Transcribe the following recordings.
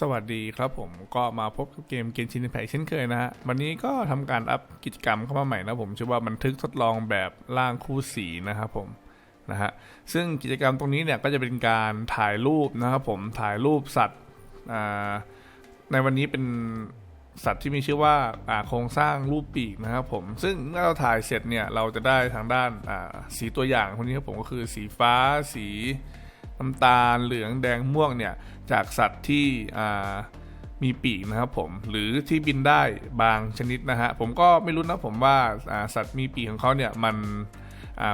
สวัสดีครับผมก็มาพบกับเกมเกมชินแพเช่นเคยนะฮะ วันนี้ก็ทำการอัพกิจกรรมเข้ามาใหม่นะผมชื่อว่าบันทึกทดลองแบบร่างคู่สีนะครับผมนะฮะซึ่งกิจกรรมตรงนี้เนี่ยก็จะเป็นการถ่ายรูปนะครับผมถ่ายรูปสัตว์ในวันนี้เป็นสัตว์ที่มีชื่อว่าโครงสร้างรูปปีกนะครับผม ซึ่งเมื่อเราถ่ายเสร็จเนี่ยเราจะได้ทางด้านสีตัวอย่างคนนี้ครับผมก็คือสีฟ้าสี น้ำตาลเหลืองแดงม่วงเนี่ยจากสัตว์ที่มีปีกนะครับผมหรือที่บินได้บางชนิดนะฮะผมก็ไม่รู้นะผมว่าาสัตว์มีปีกของเขาเนี่ยมัน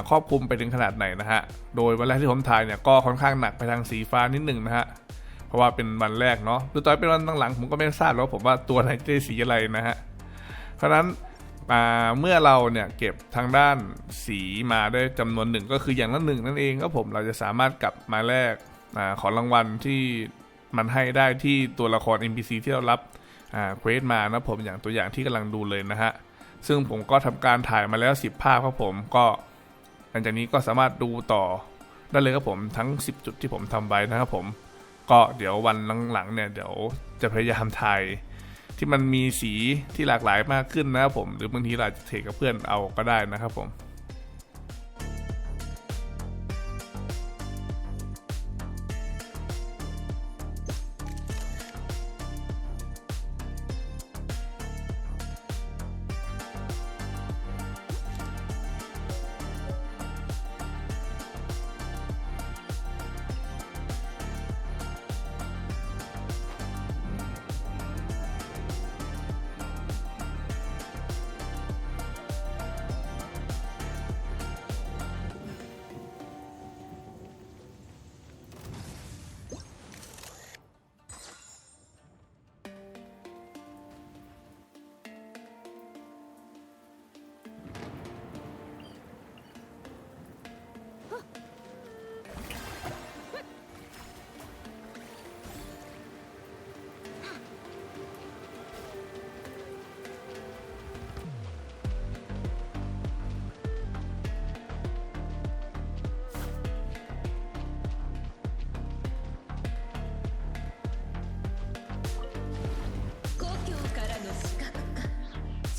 ครอบคลุมไปถึงขนาดไหนนะฮะโดยวันแรกที่ผมถ่ายเนี่ยก็ค่อนข้างหนักไปทางสีฟ้านิดหนึ่งนะฮะเพราะว่าเป็นวันแรกเนาะหรือตอนเป็นวันหลังๆผมก็ไม่ทราบแล้วผมว่าตัวไหนจะสีอะไรนะฮะเพราะนั้น เมื่อเราเนี่ยเก็บทางด้านสีมาได้จำนวนหนึ่งก็คืออย่างละหนึ่งนั่นเองครับผมเราจะสามารถกลับมาแลกอของรางวัลที่มันให้ได้ที่ตัวละคร NPC ที่เรารับเควสมานะผมอย่างตัวอย่างที่กำลังดูเลยนะฮะซึ่งผมก็ทำการถ่ายมาแล้ว 10 ภาพครับผมก็หลังจากนี้ก็สามารถดูต่อได้เลยครับผมทั้ง 10 จุดที่ผมทำไว้นะครับผม ก็เดี๋ยววันหลังๆเนี่ยเดี๋ยวจะพยายามถ่าย ที่มันมีสีที่หลากหลายมากขึ้นนะครับผม หรือบางทีเราอาจจะเทรดกับเพื่อนเอาก็ได้นะครับผม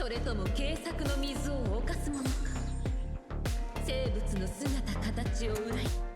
それとも軽作の水を犯すものか。生物の姿形を裏切